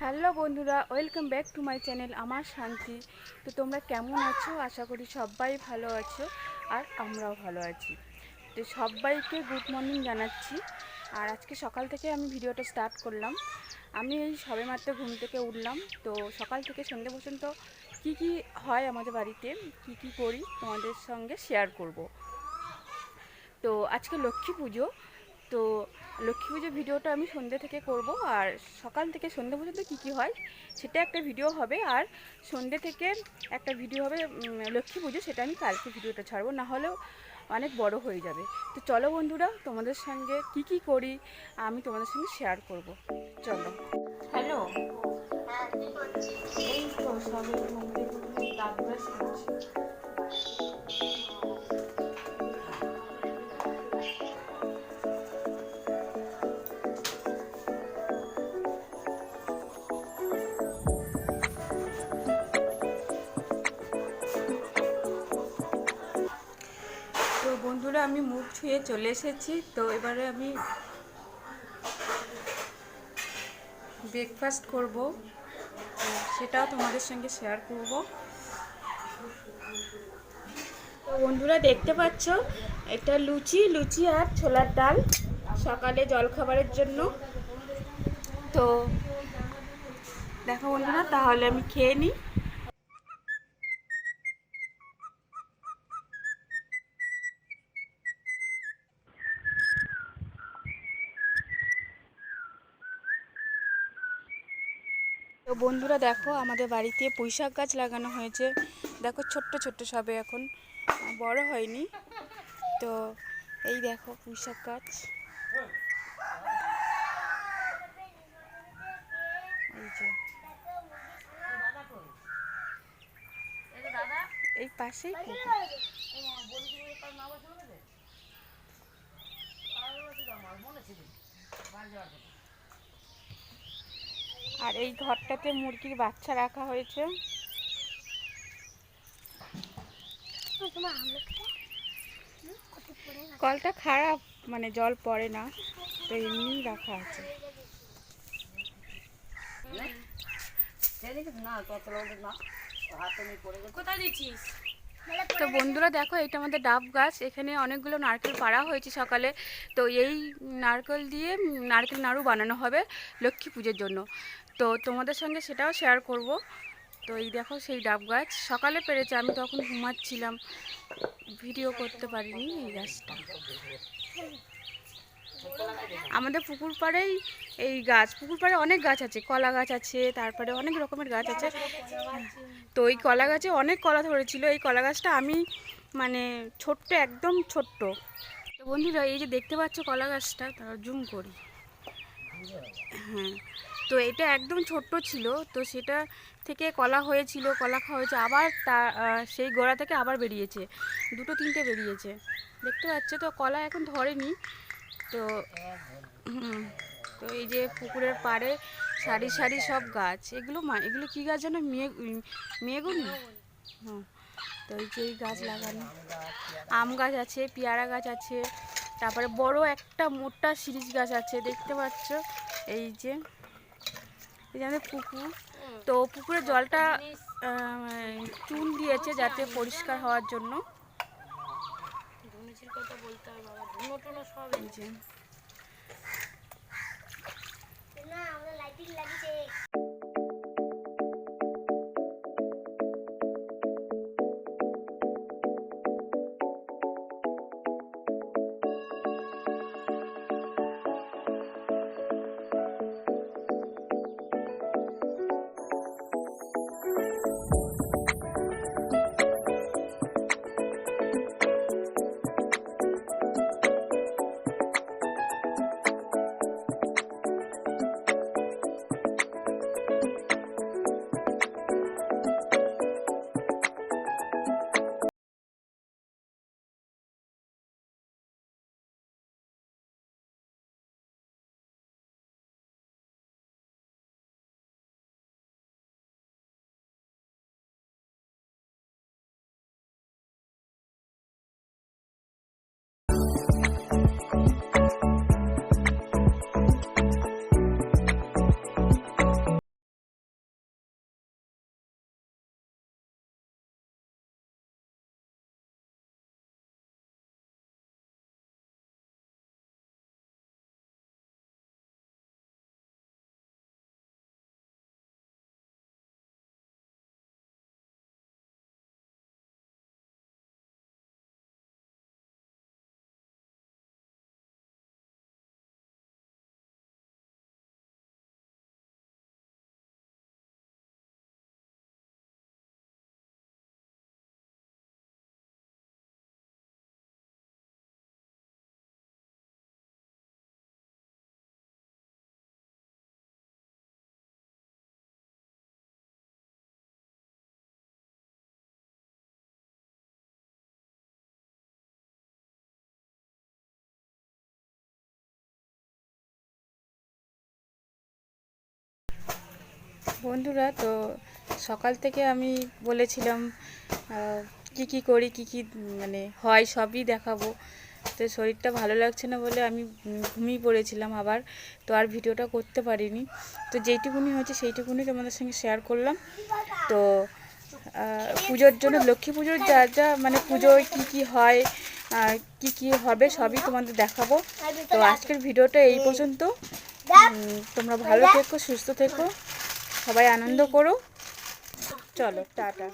Hello বন্ধুরা, welcome back to my channel আমার শান্তি। তো তোমরা কেমন আছো? আশা করি সবাই ভালো আছো আর আমরাও ভালো আছি। তো সবাইকে গুড মর্নিং জানাচ্ছি। আর আজকে সকাল থেকে আমি ভিডিওটা স্টার্ট করলাম। আমি এই সবেমাত্র ঘুম থেকে উঠলাম। তো সকাল থেকে সন্ধে পর্যন্ত কি কি হয় আমাদের বাড়িতে, কি কি করি তোমাদের সঙ্গে শেয়ার করব। তো আজকে লক্ষ্মী পুজো, তো লক্ষ্মী পুজো ভিডিওটা আমি সন্ধ্যে থেকে করব আর সকাল থেকে সন্ধ্যে পর্যন্ত কী কী হয় সেটা একটা ভিডিও হবে আর সন্ধ্যে থেকে একটা ভিডিও হবে লক্ষ্মী পুজো সেটা আমি কালকে ভিডিওটা ছাড়বো, না হলেও অনেক বড় হয়ে যাবে। তো চলো বন্ধুরা, তোমাদের সঙ্গে কি কি করি আমি তোমাদের সঙ্গে শেয়ার করব। চলো। হ্যালো তো বন্ধুরা আমি মুখ ছুঁয়ে চলে এসেছি। তো এবারে আমি ব্রেকফাস্ট করব। সেটাও তোমাদের সঙ্গে শেয়ার করব। বন্ধুরা দেখতে পাচ্ছ এটা লুচি লুচি আর ছোলার ডাল সকালে জলখাবারের জন্য। তো দেখো বন্ধুরা, তাহলে আমি খেয়ে নিই। বন্ধুরা দেখো, আমাদের বাড়িতে পুঁইশাক গাছ লাগানো হয়েছে। দেখো, ছোট্ট ছোট্ট সবে এখন। বড় হয়নি। তো এই দেখো, পুঁইশাক গাছ। এই পাশেই পুকুর। আর এই ঘরটাতে মুরগির বাচ্চা রাখা হয়েছে। কলটা খারাপ মানে জল পড়ে না তো এমনি রাখা আছে। তো বন্ধুরা দেখো, এটা আমাদের ডাব গাছ। এখানে অনেকগুলো নারকেল পাড়া হয়েছে সকালে। তো এই নারকেল দিয়ে নারকেল নাড়ু বানানো হবে লক্ষ্মী পুজোর জন্য। তো তোমাদের সঙ্গে সেটাও শেয়ার করব। তো এই দেখো, সেই ডাব গাছ। সকালে পেরেছে, আমি তখন ঘুমাচ্ছিলাম। ভিডিও করতে পারিনি এই গাছটা। আমাদের পুকুর পাড়েই এই গাছ, পুকুর পাড়ে অনেক গাছ আছে, কলা গাছ আছে, তারপরে অনেক রকমের গাছ আছে। তো এই কলা গাছে অনেক কলা ধরেছিল, এই কলা গাছটা আমি মানে ছোট্ট, একদম ছোট্ট। তো বন্ধুরা, এই যে দেখতে পাচ্ছ কলা গাছটা তার জুম করি। হ্যাঁ তো এটা একদম ছোট্ট ছিল, তো সেটা থেকে কলা হয়েছিল, কলা খাওয়া হয়েছে, আবার তা সেই গোড়া থেকে আবার বেরিয়েছে, দুটো তিনটে বেরিয়েছে। দেখতে পাচ্ছ তো, কলা এখন ধরেনি তো তো এই যে পুকুরের পাড়ে সারি সারি সব গাছ। এগুলো মা- এগুলো কী গাছ যেন মেয়ে মেয়েগুনি হুম, তো এই যে গাছ লাগানো। আম গাছ আছে, পেয়ারা গাছ আছে, তারপরে বড় একটা মোটা সিরিজ গাছ আছে, দেখতে পাচ্ছ? এই যে এই যে আমাদের পুকুর। তো পুকুরের জলটা চুন দিয়েছে যাতে পরিষ্কার হওয়ার জন্য। এই যে বন্ধুরা, তো সকাল থেকে আমি বলেছিলাম কি কি করি, কি কি মানে হয়, সবই দেখাবো। তো শরীরটা ভালো লাগছে না বলে আমি ঘুমিয়ে পড়েছিলাম আবার, তো আর ভিডিওটা করতে পারিনি। তো যেইটুকুনি হয়েছে সেইটুকুনি তোমাদের সঙ্গে শেয়ার করলাম। তো পুজোর জন্য, লক্ষ্মী পুজোর যা যা মানে পুজোয় কী কী হয় কি কি হবে সবই তোমাদের দেখাবো। তো আজকের ভিডিওটা এই পর্যন্ত। তোমরা ভালো থেকো, সুস্থ থেকো। সবাই আনন্দ করো। চলো টাটা।